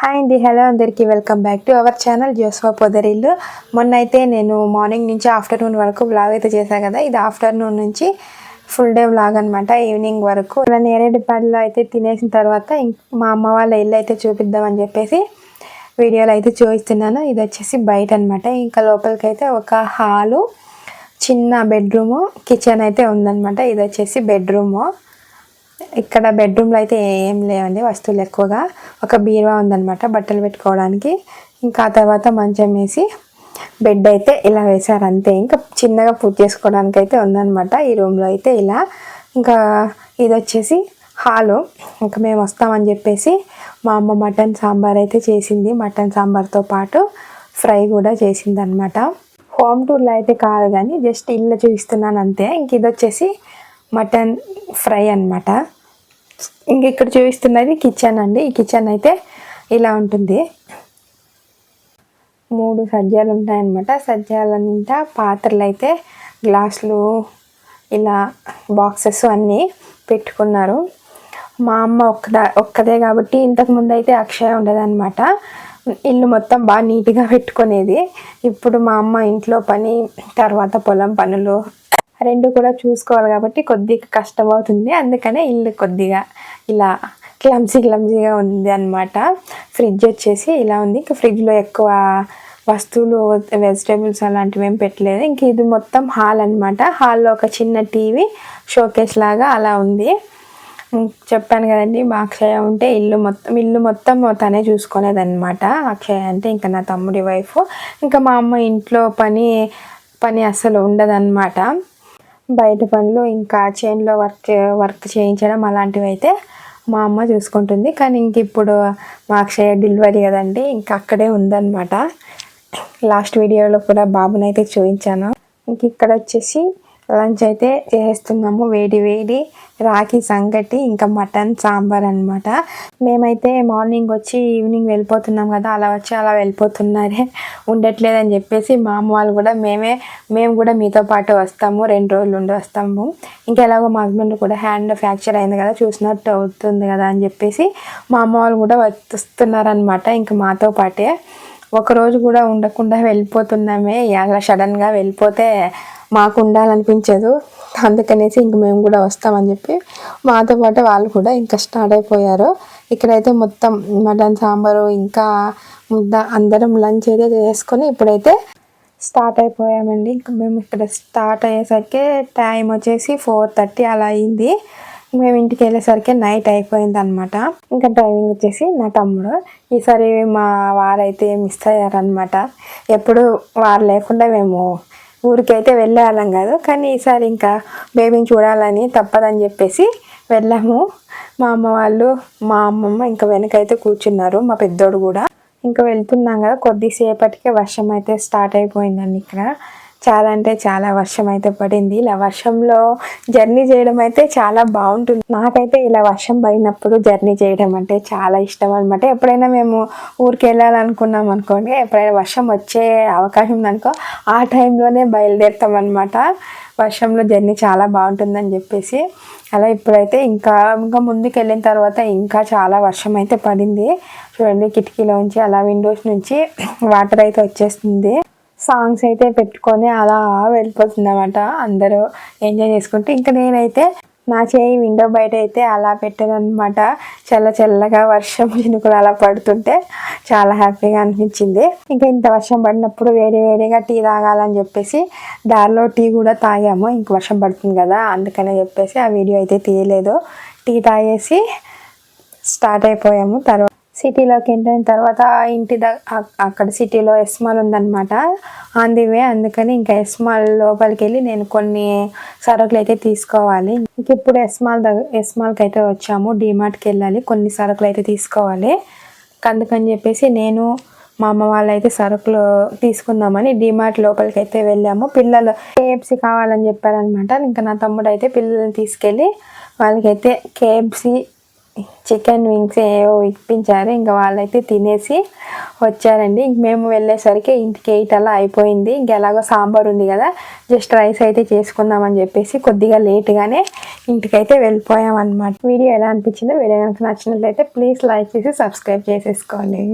Hi అండి hello అందరికీ. Welcome back to our channel Joshua Podarillu మొన్న అయితే నేను మార్నింగ్ నుంచి ఆఫ్టర్నూన్ వరకు బ్లాగ్ అయితే చేశాను కదా. ఇది ఆఫ్టర్నూన్ నుంచి ఫుల్ డే వ్లాగ్ అనమాట ఈవినింగ్ వరకు. ఇలా నేరేడుపాడులో అయితే తినేసిన తర్వాత ఇంక మా అమ్మ వాళ్ళ ఇల్లు అయితే చూపిద్దామని చెప్పేసి వీడియోలు అయితే చూపిస్తున్నాను. ఇది వచ్చేసి బయట అనమాట ఇంకా లోపలికి అయితే ఒక హాలు చిన్న బెడ్రూము కిచెన్ అయితే ఉందన్నమాట. ఇది వచ్చేసి బెడ్రూము ఇక్కడ బెడ్రూమ్లో అయితే ఏం లేవండి వస్తువులు ఎక్కువగా. ఒక బీరువా ఉందన్నమాట బట్టలు పెట్టుకోవడానికి. ఇంకా తర్వాత మంచం వేసి బెడ్ అయితే ఇలా వేశారు అంతే. ఇంకా చిన్నగా పూర్తి చేసుకోవడానికి అయితే ఉందన్నమాట ఈ రూమ్లో అయితే ఇలా. ఇంకా ఇది వచ్చేసి హాలు ఇంకా మేము వస్తామని చెప్పేసి మా అమ్మ మటన్ సాంబార్ అయితే చేసింది. మటన్ సాంబార్తో పాటు ఫ్రై కూడా చేసింది అనమాట హోమ్ టూర్లో అయితే కాదు కానీ జస్ట్ ఇల్లు చూపిస్తున్నాను అంతే. ఇంక ఇది వచ్చేసి మటన్ ఫ్రై అనమాట ఇంక ఇక్కడ చూపిస్తున్నది కిచెన్ అండి. ఈ కిచెన్ అయితే ఇలా ఉంటుంది. మూడు సజ్జాలు ఉంటాయన్నమాట. సజ్జాల నిండా పాత్రలు అయితే గ్లాసులు ఇలా బాక్సెస్ అన్నీ పెట్టుకున్నారు. మా అమ్మ ఒక్కదా ఒక్కదే కాబట్టి ఇంతకుముందు అయితే అక్షయ ఉండదన్నమాట. ఇల్లు మొత్తం బాగా నీట్గా పెట్టుకునేది. ఇప్పుడు మా అమ్మ ఇంట్లో పని తర్వాత పొలం పనులు రెండు కూడా చూసుకోవాలి కాబట్టి కొద్దిగా కష్టం అవుతుంది అందుకనే ఇల్లు కొద్దిగా ఇలా క్లమ్సీ క్లమ్సీగా ఉంది అనమాట ఫ్రిడ్జ్ వచ్చేసి ఇలా ఉంది. ఇంకా ఫ్రిడ్జ్లో ఎక్కువ వస్తువులు వెజిటేబుల్స్ అలాంటివి ఏం పెట్టలేదు. ఇంక ఇది మొత్తం హాల్ అనమాట హాల్లో ఒక చిన్న టీవీ షోకేస్ లాగా అలా ఉంది. చెప్పాను కదండి మా అక్షయ ఉంటే ఇల్లు మొత్తం ఇల్లు మొత్తం తనే చూసుకునేది అనమాట అక్షయ అంటే ఇంకా నా తమ్ముడి వైఫ్. ఇంకా మా అమ్మ ఇంట్లో పని పని అస్సలు ఉండదన్నమాట. బయట పనులు ఇంకా చేన్లో వర్క్ వర్క్ చేయించడం అలాంటివి అయితే మా అమ్మ చూసుకుంటుంది. కానీ ఇంక ఇప్పుడు మా అక్షయ డెలివరీ కదండి ఇంకా అక్కడే ఉందన్నమాట. లాస్ట్ వీడియోలో కూడా బాబునైతే చూపించాను ఇంక ఇక్కడ వచ్చేసి లంచ్ అయితే చేస్తున్నాము. వేడి వేడి రాఖీ సంగటి ఇంకా మటన్ సాంబార్ అన్నమాట. మేమైతే మార్నింగ్ వచ్చి ఈవినింగ్ వెళ్ళిపోతున్నాం కదా అలా వచ్చి అలా వెళ్ళిపోతున్నారే. ఉండట్లేదని చెప్పేసి మా అమ్మ వాళ్ళు కూడా మేమే మేము కూడా మీతో పాటు వస్తాము. రెండు రోజులు ఉండి వస్తాము. ఇంకా ఎలాగో మా హస్బెండ్ కూడా హ్యాండ్ ఫ్రాక్చర్ అయింది కదా చూసినట్టు అవుతుంది కదా అని చెప్పేసి మా అమ్మ వాళ్ళు కూడా వస్తున్నారనమాట ఇంకా మాతో పాటే ఒకరోజు కూడా ఉండకుండా వెళ్ళిపోతున్నామే. అలా సడన్గా వెళ్ళిపోతే మాకు ఉండాలనిపించదు అందుకనేసి ఇంక మేము కూడా వస్తామని చెప్పి మాతో పాటు వాళ్ళు కూడా ఇంకా స్టార్ట్ అయిపోయారు. ఇక్కడైతే మొత్తం మటన్ సాంబారు ఇంకా ముద్ద అందరం లంచ్ అయితే చేసుకొని ఇప్పుడైతే స్టార్ట్ అయిపోయామండి. ఇంకా మేము ఇక్కడ స్టార్ట్ అయ్యేసరికి టైం వచ్చేసి ఫోర్ థర్టీ అలా అయింది. మేము ఇంటికి వెళ్ళేసరికి నైట్ అయిపోయింది అనమాట ఇంకా డ్రైవింగ్ వచ్చేసి నా తమ్ముడు. ఈసారి మా వారైతే మిస్ అయ్యారనమాట ఎప్పుడు వారు లేకుండా మేము ఊరికైతే వెళ్ళేవాళ్ళం కాదు. కానీ ఈసారి ఇంకా బేబీని చూడాలని తప్పదని చెప్పేసి వెళ్ళాము. మా అమ్మ వాళ్ళు మా అమ్మమ్మ ఇంకా వెనకైతే కూర్చున్నారు మా పెద్దోడు కూడా. ఇంకా వెళ్తున్నాం కదా కొద్దిసేపటికే వర్షం అయితే స్టార్ట్ అయిపోయిందండి ఇక్కడ. చాలా అంటే చాలా వర్షం అయితే పడింది. ఇలా వర్షంలో జర్నీ చేయడం అయితే చాలా బాగుంటుంది. నాకైతే ఇలా వర్షం పడినప్పుడు జర్నీ చేయడం అంటే చాలా ఇష్టం అనమాట ఎప్పుడైనా మేము ఊరికి వెళ్ళాలనుకున్నాం అనుకోండి ఎప్పుడైనా వర్షం వచ్చే అవకాశం ఉందనుకో ఆ టైంలోనే బయలుదేరుతాం అనమాట వర్షంలో జర్నీ చాలా బాగుంటుందని చెప్పేసి. అలా ఇప్పుడైతే ఇంకా ఇంకా ముందుకు వెళ్ళిన తర్వాత ఇంకా చాలా వర్షం అయితే పడింది. చూడండి కిటికీలోంచి అలా విండోస్ నుంచి వాటర్ అయితే వచ్చేస్తుంది. సాంగ్స్ అయితే పెట్టుకొని అలా వెళ్ళిపోతుందన్నమాట. అందరూ ఎంజాయ్ చేసుకుంటే ఇంకా నేనైతే నా చేయి విండో బయట అయితే అలా పెట్టానమాట చల్ల చల్లగా వర్షం చినుకులు అలా పడుతుంటే చాలా హ్యాపీగా అనిపించింది. ఇంకా ఇంత వర్షం పడినప్పుడు వేడి వేడిగా టీ తాగాలని చెప్పేసి దారిలో టీ కూడా తాగాము. ఇంక వర్షం పడుతుంది కదా అందుకనే చెప్పేసి ఆ వీడియో అయితే తీయలేదు. టీ తాగేసి స్టార్ట్ అయిపోయాము. తర్వాత సిటీలోకి ఎంటర్ అయిన తర్వాత ఇంటి ద అక్- అక్కడ సిటీలో ఎస్మాల్ ఉందన్నమాట. ఆన్ ది వే అందుకని ఇంకా ఎస్మాల్ లోపలికి వెళ్ళి నేను కొన్ని సరుకులు అయితే తీసుకోవాలి. ఇంక ఇప్పుడు ఎస్మాల్ దగ్గర ఎస్మాల్కి అయితే వచ్చాము డిమార్ట్కి వెళ్ళాలి కొన్ని సరుకులు అయితే తీసుకోవాలి. అందుకని చెప్పేసి నేను మా అమ్మ వాళ్ళు అయితే సరుకులు తీసుకుందామని డిమార్ట్ లోపలికి అయితే వెళ్ళాము. పిల్లలు కేఎఫ్సి కావాలని చెప్పారనమాట ఇంకా నా తమ్ముడు అయితే పిల్లల్ని తీసుకెళ్ళి వాళ్ళకైతే కేఎఫ్సి చికెన్ వింగ్స్ ఏవో ఇప్పించారు. ఇంకా వాళ్ళైతే తినేసి వచ్చారండి. ఇంక మేము వెళ్ళేసరికి ఇంటికి ఎయిట్ అలా అయిపోయింది. ఇంక ఎలాగో సాంబార్ ఉంది కదా జస్ట్ రైస్ అయితే చేసుకుందామని చెప్పేసి కొద్దిగా లేట్గానే ఇంటికైతే వెళ్ళిపోయాం అనమాట వీడియో ఎలా అనిపించిందో వీడియో కనుక నచ్చినట్లయితే ప్లీజ్ లైక్ చేసి సబ్స్క్రైబ్ చేసేసుకోండి.